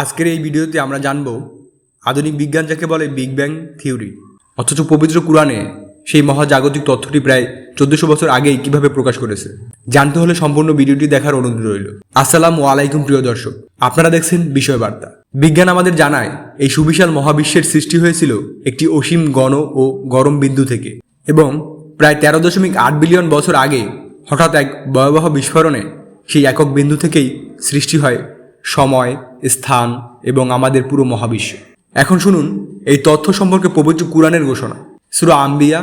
আজকের এই ভিডিওতে আমরা জানব আধুনিক বিজ্ঞান যাকে বলে বিগ ব্যাং থিওরি অথচ পবিত্র কোরআনে সেই মহাজাগতিক তথ্যটি প্রায় চোদ্দশো বছর আগেই কীভাবে প্রকাশ করেছে, জানতে হলে সম্পূর্ণ ভিডিওটি দেখার অনুরোধ রইল। আসসালামু আলাইকুম, প্রিয় দর্শক। আপনারা দেখছেন বিষয় বার্তা বিজ্ঞান আমাদের জানায়, এই সুবিশাল মহাবিশ্বের সৃষ্টি হয়েছিল একটি অসীম গণ ও গরম বিন্দু থেকে এবং প্রায় তেরো দশমিক আট বিলিয়ন বছর আগে হঠাৎ এক ভয়াবহ বিস্ফোরণে সেই একক বিন্দু থেকেই সৃষ্টি হয় সময়, স্থান এবং আমাদের পুরো মহাবিশ্ব। এখন শুনুন এই তথ্য সম্পর্কে পবিত্র কুরআনের ঘোষণা। সুরা আম্বিয়া,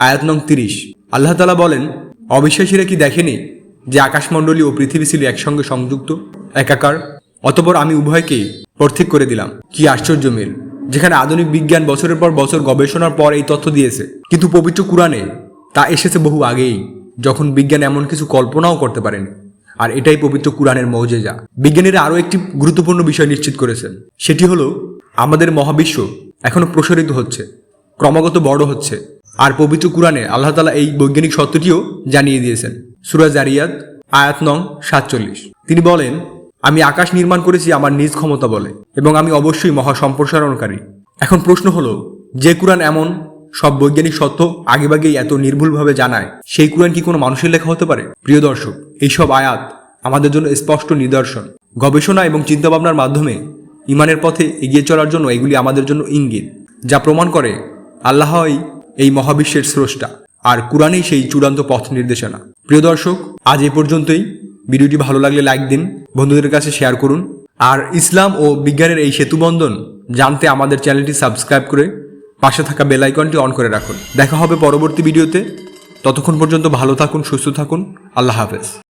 আয়াত নং তিরিশ। আল্লাহ তালা বলেন, অবিশ্বাসীরা কি দেখেনি যে আকাশমণ্ডলী ও পৃথিবী ছিল একসঙ্গে সংযুক্ত, একাকার? অতপর আমি উভয়কেই পর্থিক করে দিলাম। কি আশ্চর্য মিল, যেখানে আধুনিক বিজ্ঞান বছরের পর বছর গবেষণার পর এই তথ্য দিয়েছে। কিন্তু পবিত্র কুরআনে তা এসেছে বহু আগেই, যখন বিজ্ঞান এমন কিছু কল্পনাও করতে পারেনি। আর এটাই পবিত্র কুরআনের মৌজেজা। বিজ্ঞানীরা আরও একটি গুরুত্বপূর্ণ বিষয় নিশ্চিত করেছেন। সেটি হলো, আমাদের মহাবিশ্ব এখনও প্রসারিত হচ্ছে, ক্রমাগত বড় হচ্ছে। আর পবিত্র কুরআনে আল্লাহ তালা এই বৈজ্ঞানিক সত্যটিও জানিয়ে দিয়েছেন। সুরাজ জারিয়াত, আয়াত নং সাতচল্লিশ। তিনি বলেন, আমি আকাশ নির্মাণ করেছি আমার নিজ ক্ষমতা বলে এবং আমি অবশ্যই মহা সম্প্রসারণকারী এখন প্রশ্ন হলো, যে কুরআন এমন সব বৈজ্ঞানিক সত্য আগেভাগেই এত নির্ভুলভাবে জানায়। সেই কুরআন কি কোনো মানুষের লেখা হতে পারে? প্রিয় দর্শক, এইসব আয়াত আমাদের জন্য স্পষ্ট নিদর্শন। গবেষণা এবং চিন্তাভাবনার মাধ্যমে ইমানের পথে এগিয়ে চলার জন্য এগুলি আমাদের জন্য ইঙ্গিত, যা প্রমাণ করে আল্লাহই এই মহাবিশ্বের স্রষ্টা আর কুরআনেই সেই চূড়ান্ত পথ নির্দেশনা। প্রিয় দর্শক, আজ এ পর্যন্তই। ভিডিওটি ভালো লাগলে লাইক দিন, বন্ধুদের কাছে শেয়ার করুন। আর ইসলাম ও বিজ্ঞানের এই সেতুবন্ধন জানতে আমাদের চ্যানেলটি সাবস্ক্রাইব করে পাশে থাকা বেল আইকনটি অন করে রাখুন। দেখা হবে পরবর্তী ভিডিওতে ততক্ষণ পর্যন্ত ভালো থাকুন, সুস্থ থাকুন। আল্লাহ হাফেজ।